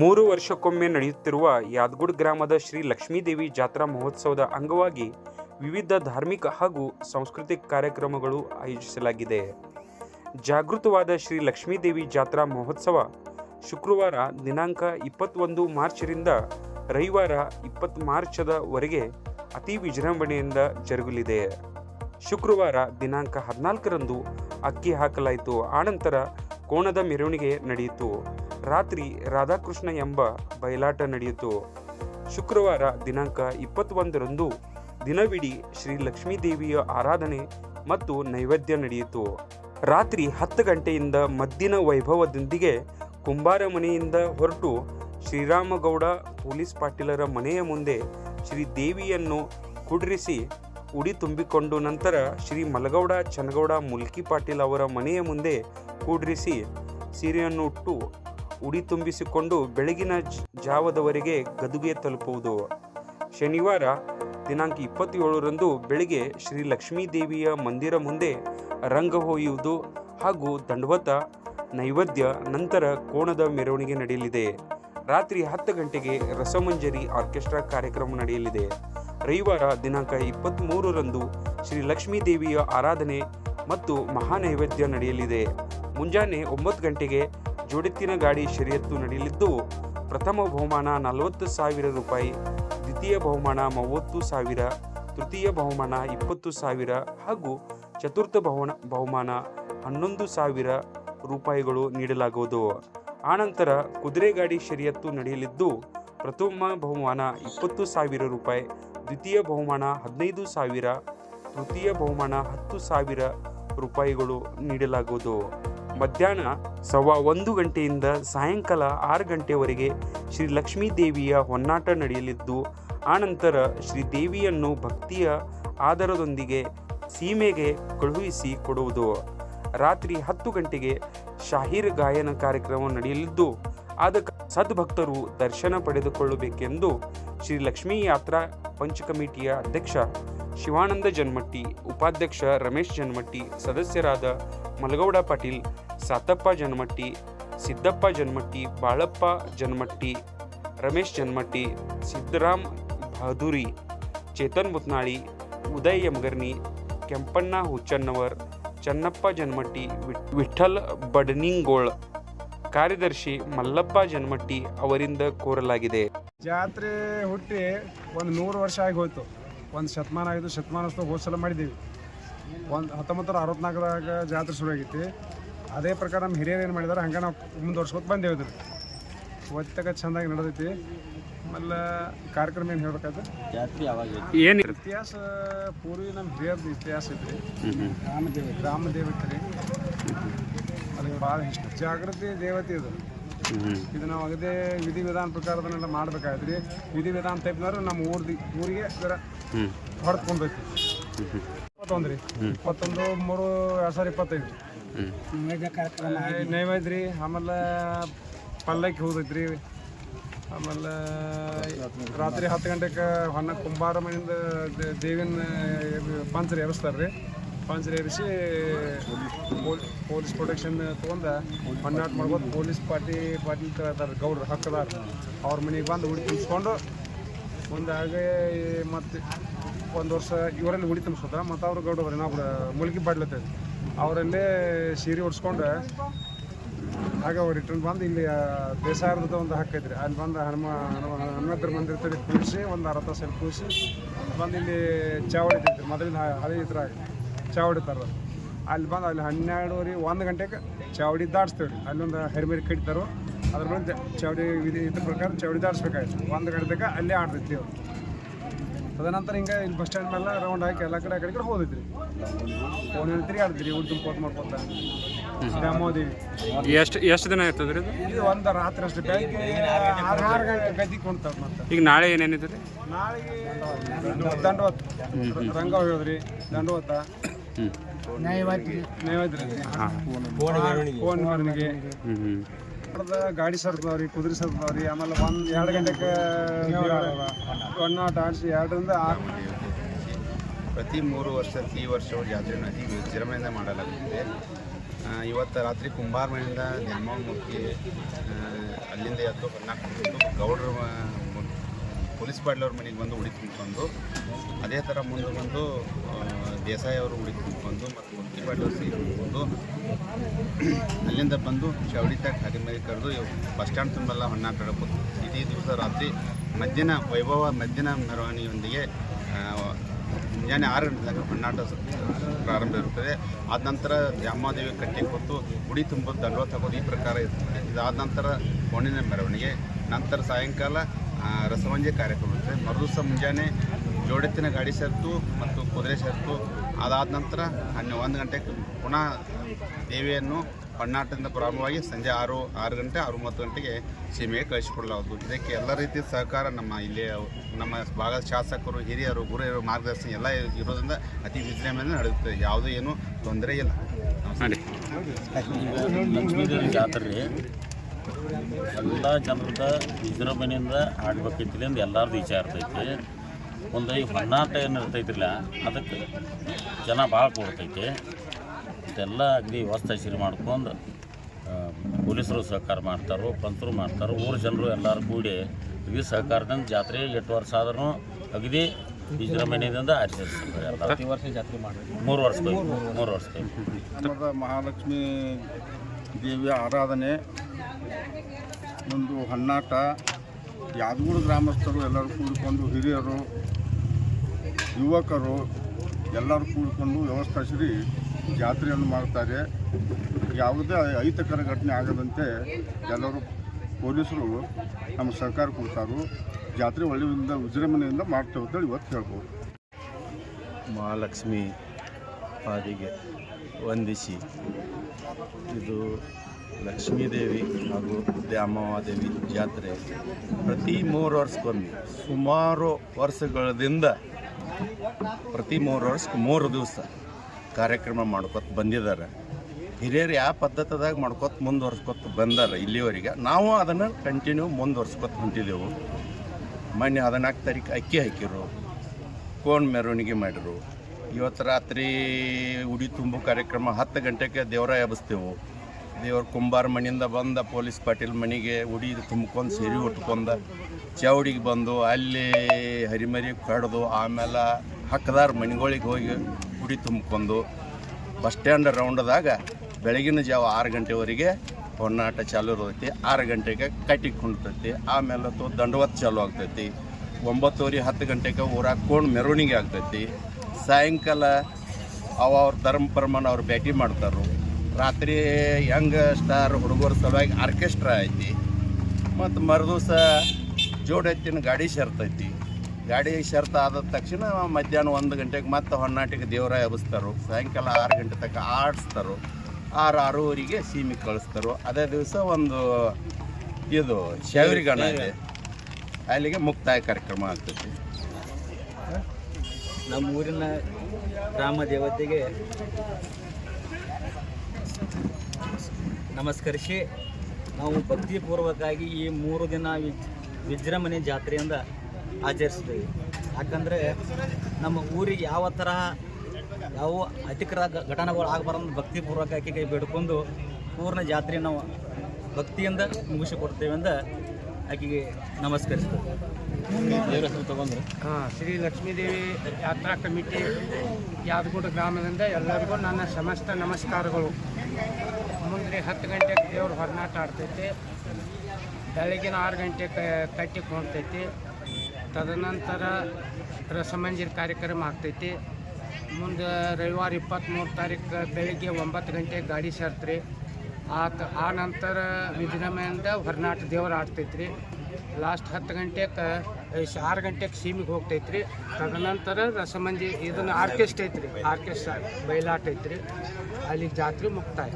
ಮೂರು ವರ್ಷಕ್ಕೊಮ್ಮೆ ನಡೆಯುತ್ತಿರುವ ಯಾದಗುಡ್ ಗ್ರಾಮದ ಶ್ರೀ ಲಕ್ಷ್ಮೀದೇವಿ ಜಾತ್ರಾ ಮಹೋತ್ಸವದ ಅಂಗವಾಗಿ ವಿವಿಧ ಧಾರ್ಮಿಕ ಹಾಗೂ ಸಾಂಸ್ಕೃತಿಕ ಕಾರ್ಯಕ್ರಮಗಳು ಆಯೋಜಿಸಲಾಗಿದೆ. ಜಾಗೃತವಾದ ಶ್ರೀ ಲಕ್ಷ್ಮೀದೇವಿ ಜಾತ್ರಾ ಮಹೋತ್ಸವ ಶುಕ್ರವಾರ ದಿನಾಂಕ ಇಪ್ಪತ್ತೊಂದು ಮಾರ್ಚರಿಂದ ರವಿವಾರ ಇಪ್ಪತ್ತು ಮಾರ್ಚದವರೆಗೆ ಅತಿ ವಿಜೃಂಭಣೆಯಿಂದ ಜರುಗಲಿದೆ. ಶುಕ್ರವಾರ ದಿನಾಂಕ ಹದಿನಾಲ್ಕರಂದು ಅಕ್ಕಿ ಹಾಕಲಾಯಿತು. ಆನಂತರ ಕೋಣದ ಮೆರವಣಿಗೆ ನಡೆಯಿತು. ರಾತ್ರಿ ರಾಧಾಕೃಷ್ಣ ಎಂಬ ಬಯಲಾಟ ನಡೆಯಿತು. ಶುಕ್ರವಾರ ದಿನಾಂಕ ಇಪ್ಪತ್ತೊಂದರಂದು ದಿನವಿಡೀ ಶ್ರೀ ಲಕ್ಷ್ಮೀದೇವಿಯ ಆರಾಧನೆ ಮತ್ತು ನೈವೇದ್ಯ ನಡೆಯಿತು. ರಾತ್ರಿ ಹತ್ತು ಗಂಟೆಯಿಂದ ಮದ್ದಿನ ವೈಭವದೊಂದಿಗೆ ಕುಂಬಾರ ಮನೆಯಿಂದ ಹೊರಟು ಶ್ರೀರಾಮಗೌಡ ಪೊಲೀಸ್ ಪಾಟೀಲರ ಮನೆಯ ಮುಂದೆ ಶ್ರೀ ದೇವಿಯನ್ನು ಕುಡ್ರಿಸಿ ಉಡಿ ತುಂಬಿಕೊಂಡು ನಂತರ ಶ್ರೀ ಮಲಗೌಡ, ಚನ್ನಗೌಡ, ಮುಲ್ಕಿ ಪಾಟೀಲ್ ಅವರ ಮನೆಯ ಮುಂದೆ ಕೂಡ್ರಿಸಿ ಸೀರೆಯನ್ನು ಉಟ್ಟು ಉಡಿ ತುಂಬಿಸಿಕೊಂಡು ಬೆಳಗಿನ ಜಾವದವರೆಗೆ ಗದುಗೆ ತಲುಪುವುದು. ಶನಿವಾರ ದಿನಾಂಕ ಇಪ್ಪತ್ತೇಳರಂದು ಬೆಳಿಗ್ಗೆ ಶ್ರೀ ಲಕ್ಷ್ಮೀ ದೇವಿಯ ಮಂದಿರ ಮುಂದೆ ರಂಗ ಹೊಯ್ಯುವುದು ಹಾಗೂ ದಂಡವತ ನೈವೇದ್ಯ ನಂತರ ಕೋಣದ ಮೆರವಣಿಗೆ ನಡೆಯಲಿದೆ. ರಾತ್ರಿ ಹತ್ತು ಗಂಟೆಗೆ ರಸಮಂಜರಿ ಆರ್ಕೆಸ್ಟ್ರಾ ಕಾರ್ಯಕ್ರಮ ನಡೆಯಲಿದೆ. ರವಿವಾರ ದಿನಾಂಕ ಇಪ್ಪತ್ತ್ಮೂರರಂದು ಶ್ರೀ ಲಕ್ಷ್ಮೀ ದೇವಿಯ ಆರಾಧನೆ ಮತ್ತು ಮಹಾನೈವೇದ್ಯ ನಡೆಯಲಿದೆ. ಮುಂಜಾನೆ ಒಂಬತ್ತು ಗಂಟೆಗೆ ಜೋಡೆತ್ತಿನ ಗಾಡಿ ಶರಿಯತ್ತು ನಡೆಯಲಿದ್ದು, ಪ್ರಥಮ ಬಹುಮಾನ ನಲವತ್ತು ಸಾವಿರ ರೂಪಾಯಿ, ದ್ವಿತೀಯ ಬಹುಮಾನ ಮೂವತ್ತು ಸಾವಿರ, ತೃತೀಯ ಬಹುಮಾನ ಇಪ್ಪತ್ತು ಸಾವಿರ ಹಾಗೂ ಚತುರ್ಥ ಬಹುಮಾನ ಬಹುಮಾನ ಹನ್ನೊಂದು ಸಾವಿರ ರೂಪಾಯಿಗಳು ನೀಡಲಾಗುವುದು. ಆನಂತರ ಕುದುರೆ ಗಾಡಿ ಶರಿಯತ್ತು ನಡೆಯಲಿದ್ದು, ಪ್ರಥಮ ಬಹುಮಾನ ಇಪ್ಪತ್ತು ಸಾವಿರ ರೂಪಾಯಿ, ದ್ವಿತೀಯ ಬಹುಮಾನ ಹದಿನೈದು ಸಾವಿರ, ತೃತೀಯ ಬಹುಮಾನ ಹತ್ತು ಸಾವಿರ ರೂಪಾಯಿಗಳು ನೀಡಲಾಗುವುದು. ಮಧ್ಯಾಹ್ನ ಸವಾ ಒಂದು ಗಂಟೆಯಿಂದ ಸಾಯಂಕಾಲ ಆರು ಗಂಟೆವರೆಗೆ ಶ್ರೀ ಲಕ್ಷ್ಮೀ ದೇವಿಯ ಹೊನ್ನಾಟ ನಡೆಯಲಿದ್ದು ಆನಂತರ ಶ್ರೀ ದೇವಿಯನ್ನು ಭಕ್ತಿಯ ಆಧಾರದೊಂದಿಗೆ ಸೀಮೆಗೆ ಕಳುಹಿಸಿ ಕೊಡುವುದು. ರಾತ್ರಿ ಹತ್ತು ಗಂಟೆಗೆ ಶಾಹೀರ್ ಗಾಯನ ಕಾರ್ಯಕ್ರಮ ನಡೆಯಲಿದ್ದು ಆದ ಸದ್ಭಕ್ತರು ದರ್ಶನ ಪಡೆದುಕೊಳ್ಳಬೇಕೆಂದು ಶ್ರೀ ಲಕ್ಷ್ಮೀ ಯಾತ್ರಾ ಪಂಚ ಕಮಿಟಿಯ ಅಧ್ಯಕ್ಷ ಶಿವಾನಂದ ಜನ್ಮಟ್ಟಿ, ಉಪಾಧ್ಯಕ್ಷ ರಮೇಶ್ ಜನ್ಮಟ್ಟಿ, ಸದಸ್ಯರಾದ ಮಲಗೌಡ ಪಾಟೀಲ್, ಸಾತಪ್ಪ ಜನ್ಮಟ್ಟಿ, ಸಿದ್ದಪ್ಪ ಜನ್ಮಟ್ಟಿ, ಬಾಳಪ್ಪ ಜನ್ಮಟ್ಟಿ, ರಮೇಶ್ ಜನ್ಮಟ್ಟಿ, ಸಿದ್ದರಾಮ್ ಬಹದೂರಿ ಚೇತನ್ ಮುತ್ನಾಳಿ, ಉದಯ್ ಯಮಗರ್ನಿ ಕೆಂಪಣ್ಣ ಹುಚ್ಚನ್ನವರ್ ಚನ್ನಪ್ಪ ಜನ್ಮಟ್ಟಿ ವಿಠಲ್ ಬಡನಿಂಗೋಳ್. ಕಾರ್ಯದರ್ಶಿ ಮಲ್ಲಪ್ಪ ಜನ್ಮಟ್ಟಿ ಅವರಿಂದ ಕೋರಲಾಗಿದೆ. ಜಾತ್ರೆ ಹುಟ್ಟಿ ಒಂದು ನೂರು ವರ್ಷ ಆಗಿ ಹೋಯ್ತು. ಒಂದು ಶತಮಾನ ಆಗಿದ್ದು ಶತಮಾನೋತ್ಸವ ಹೋದ ಸಲ ಮಾಡಿದ್ದೀವಿ. ಒಂದು ಹತ್ತೊಂಬತ್ತರ ಅರವತ್ನಾಲ್ಕದಾಗ ಅರವತ್ನಾಲ್ಕರಾಗ ಜಾತ್ರೆ ಶುರು ಆಗೈತಿ ಅದೇ ಪ್ರಕಾರ ನಮ್ಮ ಹಿರಿಯರು ಏನು ಮಾಡಿದಾರೆ ಹಂಗೆ ನಾವು ಮುಂದುವರ್ಸ್ಕೊತ ಬಂದೇವೆ ಇದ್ರ ಒತ್ತಗ ಚೆಂದಾಗಿ ನಡೆದೈತಿ. ಆಮೇಲೆ ಕಾರ್ಯಕ್ರಮ ಏನು ಹೇಳ್ಬೇಕಾದ್ರೆ? ಏನು ಇತಿಹಾಸ ಪೂರ್ವಿ ನಮ್ಮ ಹಿರಿಯರ್ದು ಇತಿಹಾಸ ಐತ್ರಿ. ಗ್ರಾಮದೇವ ಗ್ರಾಮದೇವತೆ ರೀ. ಅದಕ್ಕೆ ಭಾಳ ಇಷ್ಟ ಜಾಗೃತಿ ದೇವತೆ ಇದು. ಇದು ನಾವು ಅಗದೇ ವಿಧಿ ವಿಧಾನ ಪ್ರಕಾರದನ್ನೆಲ್ಲ ಮಾಡ್ಬೇಕಾಯ್ತು ರೀ ವಿಧಿ ವಿಧಾನ ಟೈಪ್ನವ್ರು ನಮ್ಮ ಊರ್ದಿ ಊರಿಗೆ ಜರ ಹೊಡೆದ್ಕೊಂಡ್ಬೇಕು ಇಪ್ಪತ್ತೊಂದು ರೀ ಇಪ್ಪತ್ತೊಂದು ಮೂರು ಎರಡು ಸಾವಿರ ಇಪ್ಪತ್ತೈದು. ನೈವೇದ್ಯ ರೀ ಆಮೇಲೆ ಪಲ್ಲಕ್ಕಿ ಹೋದೈತೆ ರೀ ಆಮೇಲೆ ರಾತ್ರಿ ಹತ್ತು ಗಂಟೆಗೆ ಹೊನ್ನ ಕುಂಬಾರ ಮನೆಯಿಂದ ದೇ- ದೇವಿನ ಪಂಚರಿ ಏರಿಸ್ತಾರೆ ರೀ ಪಂಚರಿ ಏರಿಸಿ ಪೊಲೀಸ್ ಪ್ರೊಟೆಕ್ಷನ್ ತೊಗೊಂಡು ಹೊನ್ನಾಟ ಮಾಡ್ಬೋದು. ಪೊಲೀಸ್ ಪಾರ್ಟಿ ಪಾರ್ಟಿ ಅದಾರ ಗೌಡ್ರು, ಹಕ್ಕದಾರ. ಅವ್ರ ಮನೆಗೆ ಬಂದು ಉಡಿ ತುಂಬಿಸ್ಕೊಂಡು ಹಾಗೆ ಮತ್ತು ಒಂದು ವರ್ಷ ಇವರಲ್ಲಿ ಉಡಿ ತುಂಬಿಸ್ಕೊತಾರೆ. ಮತ್ತು ಅವ್ರು ಗೌಡ್ರು ನಾವು ಮುಳುಗಿ ಬಾಡ್ಲತ್ತೆ. ಅವರಲ್ಲೇ ಸೀರೆ ಹೊಡ್ಸ್ಕೊಂಡು ಹಾಗೆ ಅವ್ರು ರಿಟರ್ನ್ ಬಂದು ಇಲ್ಲಿ ಬೇಸಾರದ ಒಂದು ಹಾಕೈತ್ರಿ ಅಲ್ಲಿ ಬಂದು ಹನುಮ ಹನುಮ, ಹನುಮಂತರ ಮಂದಿರ ಕೂರಿಸಿ ಒಂದು ಅರ್ಧ ತಾಸು ಕೂಡಿಸಿ ಬಂದು ಇಲ್ಲಿ ಚಾವಡಿ ಐತ್ರಿ ಮೊದಲಿನ ಹಳೆ ಇದ್ರಾಗ. ಚಾವಡಿ ತರೋದು. ಅಲ್ಲಿ ಬಂದು ಅಲ್ಲಿ ಹನ್ನೆರಡುವರೆ ಒಂದು ಗಂಟೆಗೆ ಚಾವಡಿ ದಾಡಿಸ್ತೇವೆ ರೀ. ಅಲ್ಲೊಂದು ಹರಿಮರಿ ಕಡಿತಾರೋ ಅದ್ರ ಮೇಲೆ ಚೌಡಿ ವಿಧಿ ಇದ್ರ ಪ್ರಕಾರ ಚೌಡಿ ದಾಟಿಸ್ಬೇಕಾಯ್ತು. ಒಂದು ಗಂಟೆಗೆ ಅಲ್ಲೇ ಆಡ್ತಿತ್ತು ತದನಂತರ ಹಿಂಗೆ ಇಲ್ಲಿ ಬಸ್ ಸ್ಟ್ಯಾಂಡ್ ಮೇಲೆ ರೌಂಡ್ ಹಾಕಿ ಎಲ್ಲ ಕಡೆ ಆ ಕಡೆ ಕಡೆ ಹೋದಿದ್ರಿ ಫೋನ್ ಹೇಳ್ತೀರಿ ಆಡ್ತೀರಿ ಉಳ್ದು ಪೋಸ್ಟ್ ಮಾಡ್ಕೊತಾ. ದಾಮೋದೇವಿ ಎಷ್ಟು ಎಷ್ಟು ದಿನ ಇರ್ತದೆ ರೀ ಇದು ಒಂದು ರಾತ್ರಿ ಅಷ್ಟೇ ಬೆಳಗ್ಗೆ ಆರು ಆರು ಗಂಟೆ ಗದ್ದಿಗೆ ಕೊಂಡ್ತಾರೆ ಮತ್ತೆ. ಈಗ ನಾಳೆ ಏನೇನಿದೆ ರೀ? ನಾಳೆಗೆ ದಂಡವತ್ತ ರಂಗ ಹೇಳಿದ್ರಿ ದಂಡವತ್ತ. ಫೋನ್ ಗಾಡಿ ಸರ್ದವ್ರಿ ಕುದುರೆ ಸರ್ದವ್ರಿ ಆಮೇಲೆ ಒಂದು ಎರಡು ಗಂಟೆಗೆ ಒನ್ನಾಟ ಆಡಿಸಿ ಎರಡರಿಂದ ಆರು. ಪ್ರತಿ ಮೂರು ವರ್ಷ ಈ ವರ್ಷ ಜಾತ್ರೆಯನ್ನು ಅತಿ ವಿಜೃಂಭಣೆಯಿಂದ ಮಾಡಲಾಗುತ್ತಿದೆ ಆ, ಇವತ್ತು ರಾತ್ರಿ ಕುಂಬಾರ ಮನೆಯಿಂದ ದ್ಯಾಮವ್ವ ಮೂರ್ತಿ ಅಲ್ಲಿಂದ ಎದ್ದು ಹೊನ್ನಾಕೊಂಡು ಗೌಡ್ರ ಪೊಲೀಸ್ ಬಾಡ್ಲವ್ರ ಮನೆಗೆ ಬಂದು ಉಡಿ ತುಂಬಿಕೊಂಡು ಅದೇ ಥರ ಮುಂದೆ ಬಂದು ದೇಸಾಯಿ ಅವರು ಉಡಿ ತುಂಬಿಕೊಂಡು ಮತ್ತು ಪೊಲೀಸ್ ಬಾಡ್ಲವ್ರ ಸಿಹಿ ತುಂಬಿಕೊಂಡು ಅಲ್ಲಿಂದ ಬಂದು ಚೌಡಿತಾಗ ಮೇಲೆ ಕರೆದು ಬಸ್ ಸ್ಟ್ಯಾಂಡ್ ತುಂಬೆಲ್ಲ ಆಡಬೇಕು ಇಡೀ ದಿವಸ ರಾತ್ರಿ ಮಧ್ಯಾಹ್ನ, ವೈಭವ ಮಧ್ಯಾಹ್ನ ಮೆರವಣಿಗೆಯೊಂದಿಗೆ ಮುಂಜಾನೆ ಆರು ಗಂಟೆದಾಗ ತನಕ ಹೊನ್ನಾಟ ಪ್ರಾರಂಭ ಇರುತ್ತದೆ. ಆದ ನಂತರ ದ್ಯಾಮಾದೇವಿ ಕಟ್ಟಿ ಕೊಟ್ಟು ಉಡಿ ತುಂಬ ದಂಡವತ್ ಹಾಕೋದು ಈ ಪ್ರಕಾರ ಇರ್ತದೆ ಇದಾದ ನಂತರ ಕೋಣಿನ ಮೆರವಣಿಗೆ, ನಂತರ ಸಾಯಂಕಾಲ ರಸಮಂಜೆ ಕಾರ್ಯಕ್ರಮ ಇರ್ತದೆ ಮರುದಿವಸ ಮುಂಜಾನೆ ಜೋಡೆತ್ತಿನ ಗಾಡಿ ಸೇರ್ತು ಮತ್ತು ಕುದುರೆ ಸೇರ್ತು. ಅದಾದ ನಂತರ ಹನ್ನೆ ಒಂದು ಗಂಟೆಗೆ ಪುನಃ ದೇವಿಯನ್ನು ಪಣ್ಣಾಟದಿಂದ ಪ್ರಾರಂಭವಾಗಿ ಸಂಜೆ ಆರು ಆರು ಗಂಟೆ ಆರು ಮೂವತ್ತು ಗಂಟೆಗೆ ಸೀಮೆಗೆ ಕಳಿಸಿಕೊಡಲಾಗುವುದು. ಇದಕ್ಕೆ ಎಲ್ಲ ರೀತಿಯ ಸಹಕಾರ ನಮ್ಮ ಇಲ್ಲಿ ನಮ್ಮ ಭಾಗದ ಶಾಸಕರು, ಹಿರಿಯರು, ಗುರಿಯರು ಮಾರ್ಗದರ್ಶನ ಎಲ್ಲ ಇರೋದ್ರಿಂದ ಅತಿ ವಿಜೃಂಭಣೆ ನಡೆಯುತ್ತೆ. ಯಾವುದೇ ಏನು ತೊಂದರೆ ಇಲ್ಲ. ಜಾತ್ರೆ ಎಲ್ಲ ಜನರದ ವಿಜೃಂಭಣೆಯಿಂದ ಆಡ್ಬೇಕೈತಿಲಿ ಅಂದ್ರೆ ಎಲ್ಲರದ್ದು ವಿಚಾರ ಇರ್ತೈತಿ. ಒಂದು ಈ ಹೊನ್ನಾಟ ಏನು ಇರ್ತೈತಿಲ್ಲ ಅದಕ್ಕೆ ಜನ ಭಾಳ ಕೊಡ್ತೈತಿ. ಇದೆಲ್ಲ ಅಗ್ನಿ ವ್ಯವಸ್ಥೆ ಶುರು ಮಾಡ್ಕೊಂಡು ಪೊಲೀಸರು ಸಹಕಾರ ಮಾಡ್ತಾರೋ ಪಂತರು ಮಾಡ್ತಾರೋ ಊರು ಜನರು ಎಲ್ಲರೂ ಕೂಡಿ ಅಗದಿ ಸಹಕಾರದಿಂದ ಜಾತ್ರೆ ಎಂಟು ವರ್ಷ ಆದ್ರೂ ಅಗ್ನಿ ವಿಜೃಂಭಣೆಯಿಂದ ಆಚರಿಸ್ತಾರೆ ಪ್ರತಿ ವರ್ಷ ಜಾತ್ರೆ ಮಾಡಿ ಮೂರು ವರ್ಷ ಮೂರು ವರ್ಷ ಮಹಾಲಕ್ಷ್ಮಿ ದೇವಿಯ ಆರಾಧನೆ ಒಂದು ಹನ್ನಾಟ. ಯಾದಗೂರು ಗ್ರಾಮಸ್ಥರು ಎಲ್ಲರೂ ಕೂಡಿಕೊಂಡು ಹಿರಿಯರು, ಯುವಕರು ಎಲ್ಲರೂ ಕೂಡಿಕೊಂಡು ವ್ಯವಸ್ಥಾಶ್ರೀ ಜಾತ್ರೆಯನ್ನು ಮಾಡ್ತಾರೆ ಯಾವುದೇ ಅಹಿತಕರ ಘಟನೆ ಆಗದಂತೆ ಎಲ್ಲರೂ ಪೊಲೀಸರು ನಮ್ಮ ಸಹಕಾರ ಕೊಡ್ತಾರು. ಜಾತ್ರೆ ಒಳ್ಳೆಯಿಂದ ವಿಜೃಂಭಣೆಯಿಂದ ಮಾಡ್ತೇವೆ ಅಂತೇಳಿ ಇವತ್ತು ಹೇಳ್ಬೋದು. ಮಹಾಲಕ್ಷ್ಮಿ ಪಾದಿಗೆ ವಂದಿಸಿ. ಇದು ಲಕ್ಷ್ಮೀದೇವಿ ಹಾಗೂ ದ್ಯಾಮವಾದೇವಿ ಜಾತ್ರೆ ಪ್ರತಿ ಮೂರು ವರ್ಷಕ್ಕೊಮ್ಮೆ, ಸುಮಾರು ವರ್ಷಗಳಿಂದ ಪ್ರತಿ ಮೂರು ವರ್ಷಕ್ಕೆ ಮೂರು ದಿವಸ ಕಾರ್ಯಕ್ರಮ ಮಾಡ್ಕೊತ ಬಂದಿದ್ದಾರೆ. ಹಿರಿಯರು ಯಾವ ಪದ್ಧತಿದಾಗ ಮಾಡ್ಕೊತ ಮುಂದುವರ್ಸ್ಕೊತ ಬಂದಾರ ಇಲ್ಲಿವರೆಗೆ, ನಾವು ಅದನ್ನು ಕಂಟಿನ್ಯೂ ಮುಂದುವರ್ಸ್ಕೊತ ಹೊಂಟಿದ್ದೆವು ಮೊನ್ನೆ ಹದಿನಾಲ್ಕು ತಾರೀಕು ಅಕ್ಕಿ ಹಾಕಿರು, ಕೋಣ್ ಮೆರವಣಿಗೆ ಮಾಡಿರು. ಇವತ್ತು ರಾತ್ರಿ ಉಡಿ ತುಂಬು ಕಾರ್ಯಕ್ರಮ ಹತ್ತು ಗಂಟೆಗೆ ದೇವರ ಎಬ್ಬಿಸ್ತೇವೆ. ದೇವ್ರ ಕುಂಬಾರ ಮನೆಯಿಂದ ಬಂದ ಪೊಲೀಸ್ ಪಾಟೀಲ್ ಮನೆಗೆ ಉಡಿ ತುಂಬ್ಕೊಂಡು ಸೀರೆ ಉಟ್ಕೊಂಡ ಚೌಡಿಗೆ ಬಂದು ಅಲ್ಲಿ ಹರಿಮರಿ ಕಡ್ದು ಆಮೇಲೆ ಹಕ್ಕದಾರ ಮನೆಗಳಿಗೆ ಹೋಗಿ ಉಡಿ ತುಂಬ್ಕೊಂಡು ಬಸ್ ಸ್ಟ್ಯಾಂಡ್ ರೌಂಡದಾಗ ಬೆಳಗಿನ ಜಾವ ಆರು ಗಂಟೆವರೆಗೆ ಹೊನ್ನಾಟ ಚಾಲು ಇರ್ತೈತಿ. ಆರು ಗಂಟೆಗೆ ಕಟ್ಟಿಗೆ ಕುಂಡ್ತೈತಿ. ಆಮೇಲೆ ತೋ ದಂಡವತ್ ಚಾಲು ಆಗ್ತೈತಿ. ಒಂಬತ್ತುವರೆ ಹತ್ತು ಗಂಟೆಗೆ ಊರ ಹಾಕ್ಕೊಂಡು ಮೆರವಣಿಗೆ ಆಗ್ತೈತಿ. ಸಾಯಂಕಾಲ ಅವ ಅವ್ರ ಧರ್ಮ ಪ್ರಮಾಣ ಅವ್ರು ಭೇಟಿ ಮಾಡ್ತಾರೆ ರಾತ್ರಿ ಯಂಗ್ ಸ್ಟಾರ್ ಹುಡುಗರ ಸಲುವಾಗಿ ಆರ್ಕೆಸ್ಟ್ರಾ ಐತಿ. ಮತ್ತು ಮರುದಿವಸ ಜೋಡೆತ್ತಿನ ಗಾಡಿ ಶರ್ತೈತಿ ಗಾಡಿ ಶರ್ತ ಆದ ತಕ್ಷಣ ಮಧ್ಯಾಹ್ನ ಒಂದು ಗಂಟೆಗೆ ಮತ್ತೆ ಹೊನ್ನಾಟಿಗೆ ದೇವರ ಎಬ್ಬಿಸ್ತಾರೋ ಸಾಯಂಕಾಲ ಆರು ಗಂಟೆ ತನಕ ಆಡಿಸ್ತಾರೋ. ಆರು ಆರೂವರೆಗೆ ಸೀಮಿ ಕಳಿಸ್ತಾರೋ. ಅದೇ ದಿವಸ ಒಂದು ಇದು ಶಾವರಿಗಣ ಇದೆ. ಅಲ್ಲಿಗೆ ಮುಕ್ತಾಯ ಕಾರ್ಯಕ್ರಮ ಆಗ್ತೈತಿ. ನಮ್ಮ ಊರಿನ ರಾಮ ದೇವತೆಗೆ ನಮಸ್ಕರಿಸಿ. ನಾವು ಭಕ್ತಿಪೂರ್ವಕವಾಗಿ ಈ ಮೂರು ದಿನ ವಿಜ್, ವಿಜೃಂಭಣೆ ಜಾತ್ರೆಯಿಂದ ಆಚರಿಸ್ತೀವಿ ಯಾಕಂದರೆ ನಮ್ಮ ಊರಿಗೆ ಯಾವ ತರಹ ಯಾವ ಅತಿಕ್ರ, ಘಟನೆಗಳು ಆಗಬಾರ್ದು ಭಕ್ತಿಪೂರ್ವಕ ಆಕೆಗೆ ಬೇಡ್ಕೊಂಡು ಪೂರ್ಣ ಜಾತ್ರೆ ನಾವು ಭಕ್ತಿಯಿಂದ ಮುಗಿಸಿಕೊಡ್ತೇವೆ ಅಂತ ಆಕೆಗೆ ನಮಸ್ಕರಿಸ್ತೇವೆ. ಹಾಂ, ಶ್ರೀ ಲಕ್ಷ್ಮೀದೇವಿ ಯಾತ್ರಾ ಕಮಿಟಿ ಯಾದಗೂಡು ಗ್ರಾಮದಿಂದ ಎಲ್ಲರಿಗೂ ನನ್ನ ಸಮಸ್ತ ನಮಸ್ಕಾರಗಳು. ಮುಂದೆ ಹತ್ತು ಗಂಟೆಗೆ ದೇವ್ರ ಹೊರನಾಟ ಆಡ್ತೈತಿ. ಬೆಳಗಿನ ಆರು ಗಂಟೆಗೆ ಕಟ್ಟಿ ಕೊಂಡ್ತೈತಿ ತದನಂತರ ರಸಮಂಜಿರ್ ಕಾರ್ಯಕ್ರಮ ಆಗ್ತೈತಿ. ಮುಂದೆ ರವಿವಾರ ಇಪ್ಪತ್ತ್ಮೂರು ತಾರೀಕು ಬೆಳಿಗ್ಗೆ ಒಂಬತ್ತು ಗಂಟೆಗೆ ಗಾಡಿ ಸೇರ್ತ್ರಿ. ಆತ, ಆ ನಂತರ ವಿಜೃಂಭಣೆಯಿಂದ ಹೊರನಾಟ ದೇವ್ರು ಆಡ್ತೈತ್ರಿ. ಲಾಸ್ಟ್ ಹತ್ತು ಗಂಟೆಗೆ ಆರು ಗಂಟೆಗೆ ಸೀಮಿಗೆ ಹೋಗ್ತೈತೆ ರೀ ತದನಂತರ ರಸಮಂಜಿ, ಇದನ್ನು ಆರ್ಕೆಸ್ಟ್ ಐತ್ರಿ, ಆರ್ಕೆಸ್ಟ್ರಾ ಬಯಲಾಟ ಐತ್ರಿ. ಅಲ್ಲಿ ಜಾತ್ರೆ ಮುಕ್ತಾಯ